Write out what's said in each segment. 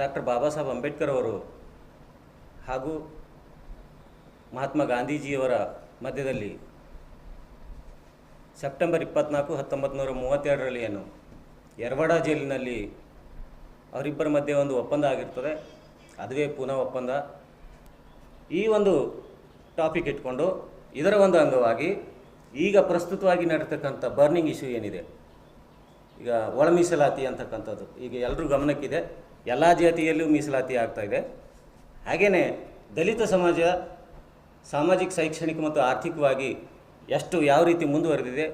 Doctor Baba Saheb Ambedkar ಅವರು ಹಾಗೂ ಮಹಾತ್ಮ ಗಾಂಧೀಜಿಯವರ ಮಧ್ಯದಲ್ಲಿ ಸೆಪ್ಟೆಂಬರ್ ಇಪ್ಪತ್ನಾಲ್ಕು ಹತ್ತೊಂಬತ್ತು ನೂರ ಮೂವತ್ತೆರಡರಲ್ಲಿ ಏನು, ಯರವಾಡ ಜೈಲಿನಲ್ಲಿ ಅವರಿಬ್ಬರ ಮಧ್ಯೆ ಒಂದು ಒಪ್ಪಂದ ಆಗಿರ್ತದೆ. ಅದುವೇ ಪುನಃ ಒಪ್ಪಂದ. ಈ ಒಂದು ಟಾಪಿಕ್ ಇಟ್ಕೊಂಡು ಇದರ ಒಂದು ಅಂಗವಾಗಿ ಈಗ ಪ್ರಸ್ತುತವಾಗಿ ನಡೀತಕ್ಕಂಥ ಬರ್ನಿಂಗ್ ಇಶ್ಯೂ ಏನಿದೆ, ಈಗ ಒಳ ಮೀಸಲಾತಿ ಅಂತಕ್ಕಂಥದ್ದು, ಈಗ ಎಲ್ಲರೂ ಗಮನಕ್ಕಿದೆ. ಎಲ್ಲ ಜಾತಿಯಲ್ಲೂ ಮೀಸಲಾತಿ ಆಗ್ತಾ ಇದೆ. ಹಾಗೆಯೇ ದಲಿತ ಸಮಾಜ ಸಾಮಾಜಿಕ, ಶೈಕ್ಷಣಿಕ ಮತ್ತು ಆರ್ಥಿಕವಾಗಿ ಎಷ್ಟು ಯಾವ ರೀತಿ ಮುಂದುವರೆದಿದೆ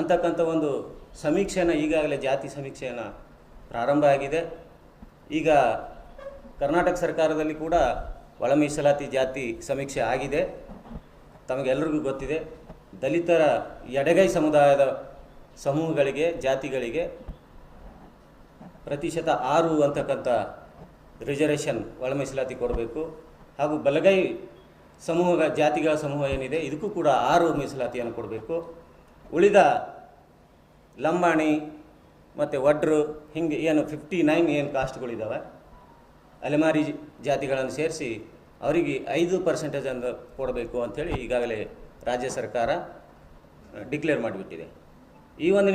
ಅಂತಕ್ಕಂಥ ಒಂದು ಸಮೀಕ್ಷೆನ ಈಗಾಗಲೇ ಜಾತಿ ಸಮೀಕ್ಷೆಯನ್ನು ಪ್ರಾರಂಭ ಆಗಿದೆ. ಈಗ ಕರ್ನಾಟಕ ಸರ್ಕಾರದಲ್ಲಿ ಕೂಡ ಒಳ ಮೀಸಲಾತಿ ಜಾತಿ ಸಮೀಕ್ಷೆ ಆಗಿದೆ. ತಮಗೆಲ್ಲರಿಗೂ ಗೊತ್ತಿದೆ, ದಲಿತರ ಎಡಗೈ ಸಮುದಾಯದ ಸಮೂಹಗಳಿಗೆ, ಜಾತಿಗಳಿಗೆ ಪ್ರತಿಶತ ಆರು ಅಂತಕ್ಕಂಥ ರಿಸರ್ವೇಷನ್ ಒಳ ಮೀಸಲಾತಿ ಕೊಡಬೇಕು. ಹಾಗೂ ಬಲಗೈ ಸಮೂಹ ಜಾತಿಗಳ ಸಮೂಹ ಏನಿದೆ, ಇದಕ್ಕೂ ಕೂಡ ಆರು ಮೀಸಲಾತಿಯನ್ನು ಕೊಡಬೇಕು. ಉಳಿದ ಲಂಬಾಣಿ ಮತ್ತು ವಡ್ರು, ಹಿಂಗೆ ಏನು ಫಿಫ್ಟಿ ನೈನ್ ಏನು ಕಾಸ್ಟ್ಗಳಿದ್ದಾವೆ ಅಲೆಮಾರಿ ಜಾತಿಗಳನ್ನು ಸೇರಿಸಿ ಅವರಿಗೆ ಐದು ಪರ್ಸೆಂಟೇಜನ್ನು ಕೊಡಬೇಕು ಅಂಥೇಳಿ ಈಗಾಗಲೇ ರಾಜ್ಯ ಸರ್ಕಾರ, ಡಿಕ್ಲೇರ್ ಮಾಡಿಬಿಟ್ಟಿದೆ. ಈ ಒಂದು